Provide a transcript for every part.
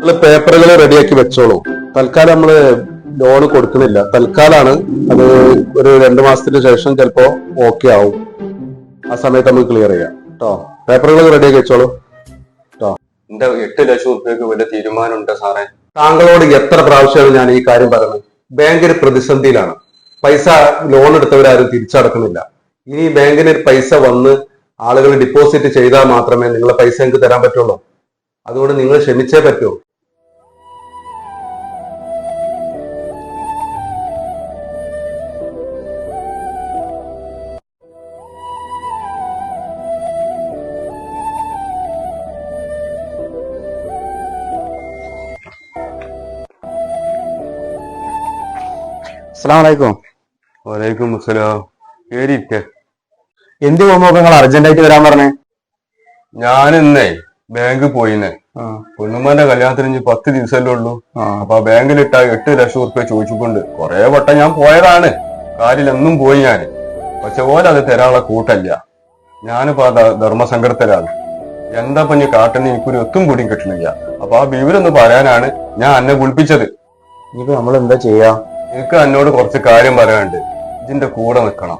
നിങ്ങൾ പേപ്പറുകൾ റെഡിയാക്കി വെച്ചോളൂ. തൽക്കാലം നമ്മൾ ലോൺ കൊടുക്കുന്നില്ല തൽക്കാലാണ് അത് ഒരു രണ്ടു മാസത്തിന് ശേഷം ചിലപ്പോ ഓക്കെ ആവും. ആ സമയത്ത് നമുക്ക് ക്ലിയർ ചെയ്യാം. കേട്ടോ പേപ്പറുകൾ റെഡിയാക്കി വെച്ചോളൂ. കേട്ടോ എന്റെ എട്ട് ലക്ഷം റുപ്യക്ക് വലിയ തീരുമാനമുണ്ട് സാറേ. താങ്കളോട് എത്ര പ്രാവശ്യമാണ് ഞാൻ ഈ കാര്യം പറയുന്നത് ബാങ്ക് പ്രതിസന്ധിയിലാണ്. പൈസ ലോൺ എടുത്തവരാരും തിരിച്ചടക്കുന്നില്ല. ഇനി ബാങ്കിന് പൈസ വന്ന് ആളുകൾ ഡിപ്പോസിറ്റ് ചെയ്താൽ മാത്രമേ നിങ്ങളെ പൈസ എനിക്ക് തരാൻ പറ്റുള്ളൂ. അതുകൊണ്ട് നിങ്ങൾ ക്ഷമിച്ചേ പറ്റൂ. അസ്സലാമലൈക്കും വലൈക്കും അസ്സലാം. കേറിയിരിക്ക. എന്ത് പോകുമ്പോ നിങ്ങൾ അർജന്റായിട്ട് വരാൻ പറഞ്ഞേ? ഞാനിന്നേ ബാങ്കിൽ ബാങ്ക് പോയിന്നെ പൊന്നുമ്മന്റെ കല്യാണത്തിന് പത്ത് ദിവസമല്ലേ ഉള്ളൂ. അപ്പൊ ആ ബാങ്കിലിട്ട എട്ട് ലക്ഷം റുപ്യ ചോദിച്ചിട്ടുണ്ട്. കുറെ വട്ടം ഞാൻ പോയതാണ്. കാര്യത്തിലെന്നും പോയി ഞാൻ പക്ഷെ പോലെ അത് തരാനുള്ള കൂട്ടല്ല. ഞാനിപ്പോ ആ ധർമ്മസങ്കടത്തിലാണ്. എന്താ പഞ്ഞ് കാട്ടിന് എനിക്കൊരു ഒത്തും കൂടിയും കിട്ടണില്ല. അപ്പൊ ആ വിവരൊന്ന് പറയാനാണ് ഞാൻ അന്നെ കുളിപ്പിച്ചത് ഇനിയിപ്പോ നമ്മൾ എന്താ ചെയ്യാ? എനിക്ക് എന്നോട് കുറച്ച് കാര്യം പറയാനുണ്ട്. ഇതിന്റെ കൂടെ നിൽക്കണം.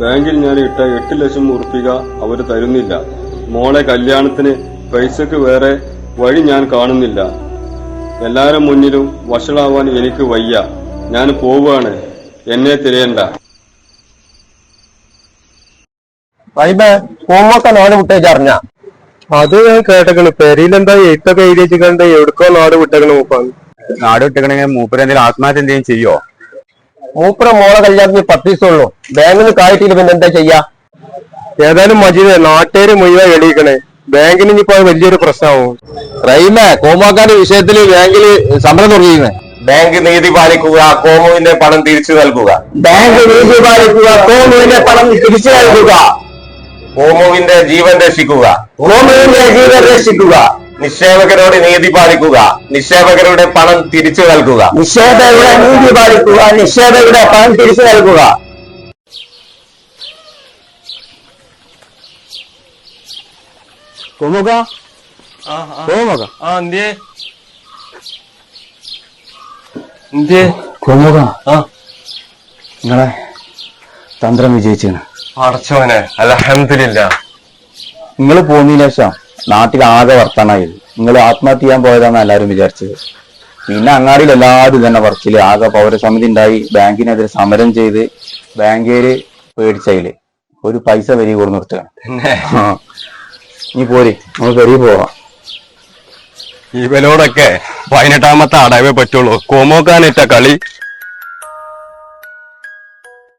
ബാങ്കിൽ ഞാൻ ഇട്ട എട്ട് ലക്ഷം ഉറപ്പിക അവർ തരുന്നില്ല. മോളെ കല്യാണത്തിന് പൈസക്ക് വേറെ വഴി ഞാൻ കാണുന്നില്ല. എല്ലാവരും മുന്നിലും വഷളാവാൻ എനിക്ക് വയ്യ. ഞാൻ പോവുകയാണ് എന്നെ തിരയണ്ട. വൈബേ പോകുമ്പോ നാട് വിട്ടേച്ച് അറിഞ്ഞ? അത് ഞാൻ കേട്ടേക്കണ് പെരിയിലെന്താ എഴുത്തൊക്കെ എഴുതി എവിടെക്കോ എവിടക്കോ നാട് വിട്ടേക്കണ മൂപ്പാണ് നാട് വിട്ടേക്കണെങ്കിൽ മൂപ്പര് എന്തെങ്കിലും ആത്മഹത്യ എന്തെങ്കിലും ചെയ്യോ? മൂപ്പര മോളെ കല്യാണത്തിന് പത്ത് ദിവസം ഉള്ളൂ. ബാങ്കിന് കായിട്ടില്ല പിന്നെ എന്താ ചെയ്യാ? ഏതായാലും മജീദ് നാട്ടുകാര് മുഴുവൻ എണീക്കണേ. ബാങ്കിന് ഇനിയിപ്പോ അത് വലിയൊരു പ്രശ്നമാവും റൈമേ കോമാക്കാന്റെ വിഷയത്തിൽ ബാങ്കിൽ സമരം തുടങ്ങിയിരുന്നേ ബാങ്ക് നീതി പാലിക്കുക കോമുവിന്റെ പണം തിരിച്ചു നൽകുക. ബാങ്ക് നീതി പാലിക്കുക കോമുവിന്റെ പണം തിരിച്ചു നൽകുക. കോമുവിന്റെ ജീവൻ രക്ഷിക്കുക. കോമുവിന്റെ ജീവൻ രക്ഷിക്കുക. നിക്ഷേപകരോട് നീതി പാലിക്കുക. നിക്ഷേപകരുടെ പണം തിരിച്ചു നൽകുക. നിക്ഷേപകരുടെ നീതി പാലിക്കുക. നിക്ഷേപകരുടെ പണം തിരിച്ചു നൽകുക. കോമുക? കോമുക? ആ എന്തേ എന്തേ? കോമുക ആ. നിങ്ങളെ തന്ത്രം വിജയിച്ചാണ് അടച്ചോനെ അലഹമില്ല നിങ്ങൾ പോന്നതിന് ശേഷം നാട്ടിൽ ആകെ വർത്താനായത് നിങ്ങൾ ആത്മഹത്യ ചെയ്യാൻ പോയതാന്ന് എല്ലാവരും വിചാരിച്ചത്. പിന്നെ അങ്ങാടിയിൽ എല്ലാവരും തന്നെ വർക്കിൽ ആകെ പൗരസമിതി ഉണ്ടായി. ബാങ്കിനെതിരെ സമരം ചെയ്ത് ബാങ്കേര് പേടിച്ചതിൽ ഒരു പൈസ വരി കൂടെ നിർത്തുകയാണ്. നീ പോരെ. നമുക്ക് വരി പോവാം. ഇവലോടൊക്കെ പതിനെട്ടാമത്തെ അടവേ പറ്റുള്ളൂ. കോമോക്കാനിട്ട കളി